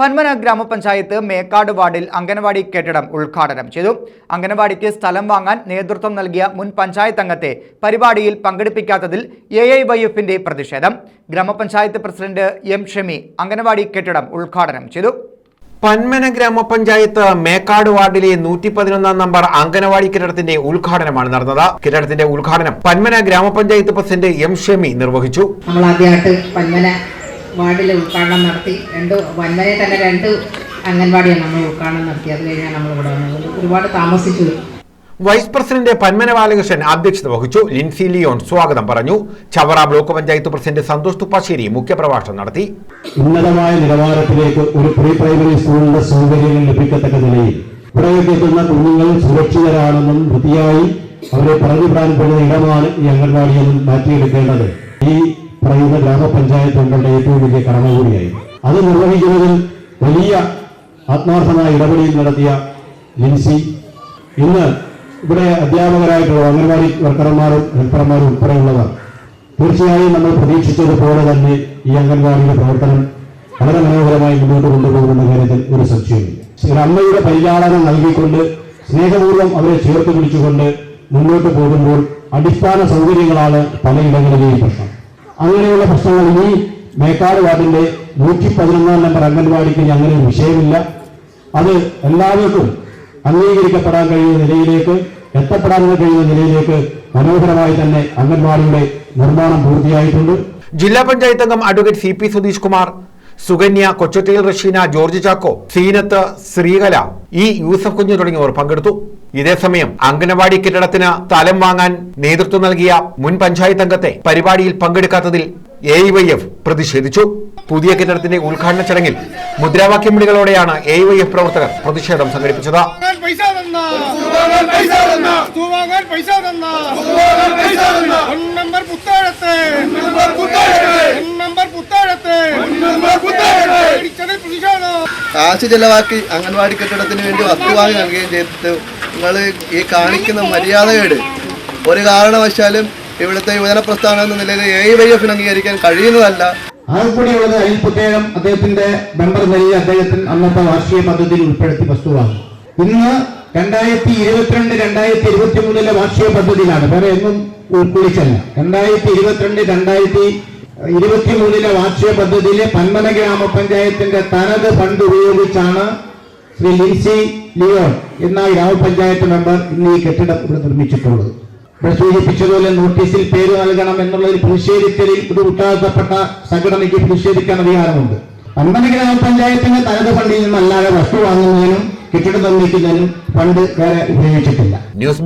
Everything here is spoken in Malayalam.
പന്മന ഗ്രാമപഞ്ചായത്ത് മേക്കാട് വാർഡിൽ അംഗനവാടി കെട്ടിടം ഉദ്ഘാടനം ചെയ്തു. അംഗനവാടിക്ക് സ്ഥലം വാങ്ങാൻ നേതൃത്വം നൽകിയ മുൻ പഞ്ചായത്ത് അംഗത്തെ പരിപാടിയിൽ പങ്കെടുപ്പിക്കാത്തതിൽ എ ഐ വൈ എഫിന്റെ പ്രതിഷേധം. ഗ്രാമപഞ്ചായത്ത് പ്രസിഡന്റ് എം ഷമി അംഗനവാടി കെട്ടിടം ഉദ്ഘാടനം ചെയ്തു. പന്മന ഗ്രാമപഞ്ചായത്ത് മേക്കാട് വാർഡിലെ നൂറ്റി പതിനൊന്നാം നമ്പർ അംഗനവാടി കെട്ടിടത്തിന്റെ ഉദ്ഘാടനമാണ് നടന്നത്. കെട്ടിടത്തിന്റെ ഉദ്ഘാടനം പന്മന ഗ്രാമപഞ്ചായത്ത് പ്രസിഡന്റ് എം ഷമി നിർവഹിച്ചു. നമ്മൾ ആദ്യമായിട്ട് പന്മന വാർഡിൽ ഉദ്ഘാടനം നടത്തി. രണ്ട് പന്മനയിൽ തന്നെ രണ്ട് അംഗൻവാടിയാണ് നമ്മൾ ഉദ്ഘാടനം നടത്തി. അത് കഴിഞ്ഞാൽ നമ്മൾ ഇവിടെ വന്നത്. ഒരുപാട് താമസിച്ചു. വൈസ് പ്രസിഡന്റ് പന്മന ബാലകൃഷ്ണൻ അധ്യക്ഷത വഹിച്ചു. ലിൻസി ലിയോൺ സ്വാഗതം പറഞ്ഞു. ചവറ ബ്ലോക്ക് പഞ്ചായത്ത് പ്രസിഡന്റ് സന്തോഷ് തുപ്പാശ്ശേരി മുഖ്യപ്രഭാഷണം നടത്തി. ഉന്നതമായ നിലവാരത്തിലേക്ക് ഒരു പ്രീ പ്രൈമറി സ്കൂളിന്റെ സൗകര്യങ്ങൾ ലഭിക്കത്തക്ക നിലയിൽ ഇവിടേക്ക് എത്തുന്ന കുഞ്ഞുങ്ങൾ സുരക്ഷിതരാണെന്നും വൃത്തിയായി അവരെ പറഞ്ഞു പറഞ്ഞുവിടാൻ ഇടമാണ് ഈ അംഗൻവാടിയെന്നും മാറ്റിയെടുക്കേണ്ടത്. ഈ പറയുന്ന ഗ്രാമപഞ്ചായത്തുകളുടെ ഏറ്റവും വലിയ കടമ കൂടിയായി. അത് നിർവഹിക്കുന്നതിൽ വലിയ ആത്മാർത്ഥമായ ഇടപെടൽ നടത്തിയ ലിൻസി ഇന്ന് ഇവിടെ അധ്യാപകരായിട്ടുള്ള അംഗൻവാടി വർക്കർമാരും ഹെൽപ്പർമാരും ഉൾപ്പെടെയുള്ളവർ തീർച്ചയായും നമ്മൾ പ്രതീക്ഷിച്ചതുപോലെ തന്നെ ഈ അംഗൻവാടിയുടെ പ്രവർത്തനം വളരെ മനോഹരമായി മുന്നോട്ട് കൊണ്ടുപോകുന്ന കാര്യത്തിൽ ഒരു സംശയമില്ല അമ്മയുടെ പരിചാലനം നൽകിക്കൊണ്ട് സ്നേഹപൂർവം അവരെ ചേർത്ത് പിടിച്ചുകൊണ്ട് മുന്നോട്ട് പോകുമ്പോൾ അടിസ്ഥാന സൗകര്യങ്ങളാണ് പലയിടങ്ങളിലെയും പ്രശ്നം. അങ്ങനെയുള്ള പ്രശ്നങ്ങൾ ഈ മേക്കാട് വാർഡിന്റെ നൂറ്റി പതിനൊന്നാം നമ്പർ അംഗൻവാടിക്ക് അങ്ങനെ ഒരു വിഷയമില്ല. അത് എല്ലാവർക്കും അംഗീകരിക്കപ്പെടാൻ കഴിയുന്ന നിലയിലേക്ക് എത്തപ്പെടാൻ കഴിയുന്ന നിലയിലേക്ക് മനോഹരമായി തന്നെ അംഗൻവാടിയുടെ നിർമ്മാണം പൂർത്തിയായിട്ടുണ്ട്. ജില്ലാ പഞ്ചായത്ത് അംഗം advocate C P Sudheesh Kumar Sukanya കൊച്ചുട്ടിയിൽ Rasheena George Chacko Seenath Sreekala E Yusuf Kunju തുടങ്ങിയവർ പങ്കെടുത്തു. ഇതേസമയം അംഗനവാടി കെട്ടിടത്തിന് സ്ഥലം വാങ്ങാൻ നേതൃത്വം നൽകിയ മുൻ പഞ്ചായത്ത് അംഗത്തെ പരിപാടിയിൽ പങ്കെടുക്കാത്തതിൽ എ വൈ എഫ് പ്രതിഷേധിച്ചു. പുതിയ കെട്ടിടത്തിന്റെ ഉദ്ഘാടന ചടങ്ങിൽ മുദ്രാവാക്യം വിളികളോടെയാണ് എ വൈ എഫ് പ്രവർത്തകർ പ്രതിഷേധം സംഘടിപ്പിച്ചത്. കാശ് ചെലവാക്കി അംഗൻവാടി കെട്ടിടത്തിന് വേണ്ടി വസ്തു വാങ്ങി നൽകുകയും ചെയ്തിട്ട് നിങ്ങൾ ഈ കാണിക്കുന്ന മര്യാദകേട് ഒരു കാരണവശാലും ഇവിടുത്തെ യുവജന പ്രസ്ഥാനം എന്ന നിലയിൽ എ വൈ എഫിന് അംഗീകരിക്കാൻ കഴിയുന്നതല്ല. ആകെക്കൂടിയുള്ളത് അനിൽ പുത്തേഴം അദ്ദേഹത്തിന്റെ മെമ്പർ നൽകി അദ്ദേഹത്തിന് അന്നത്തെ വാർഷിക പദ്ധതിയിൽ ഉൾപ്പെടുത്തി വസ്തുവാണ്. ഇന്ന് രണ്ടായിരത്തി ഇരുപത്തിരണ്ട് രണ്ടായിരത്തി ഇരുപത്തി മൂന്നിലെ വാർഷിക പദ്ധതിയിലാണ്. വേറെ എങ്ങും ഉൾക്കൊള്ളിച്ചല്ല. രണ്ടായിരത്തി ഇരുപത്തിരണ്ട് രണ്ടായിരത്തി ഇരുപത്തി മൂന്നിലെ വാർഷിക പദ്ധതിയിലെ പന്മന ഗ്രാമപഞ്ചായത്തിന്റെ തനത് ഫണ്ട് ഉപയോഗിച്ചാണ് ശ്രീ ലിൻസി ലിയോൺ എന്ന ഗ്രാമപഞ്ചായത്ത് മെമ്പർ ഇന്ന് ഈ കെട്ടിടം ഇവിടെ നിർമ്മിച്ചിട്ടുള്ളത്. ഇവിടെ സൂചിപ്പിച്ചതുപോലെ നോട്ടീസിൽ പേര് നൽകണം എന്നുള്ളതിൽ പ്രതിഷേധിക്കലിൽ ഒരു ഉത്തരവാദിത്തപ്പെട്ട സംഘടനയ്ക്ക് പ്രതിഷേധിക്കാൻ അധികാരമുണ്ട്. അമ്പന ഗ്രാമപഞ്ചായത്തിന്റെ തനത് ഫണ്ടിൽ നിന്നല്ലാതെ വസ്തു വാങ്ങുന്നതിനും കെട്ടിടം നിർമ്മിക്കുന്നതിനും ഫണ്ട് വേറെ ഉപയോഗിച്ചിട്ടില്ല.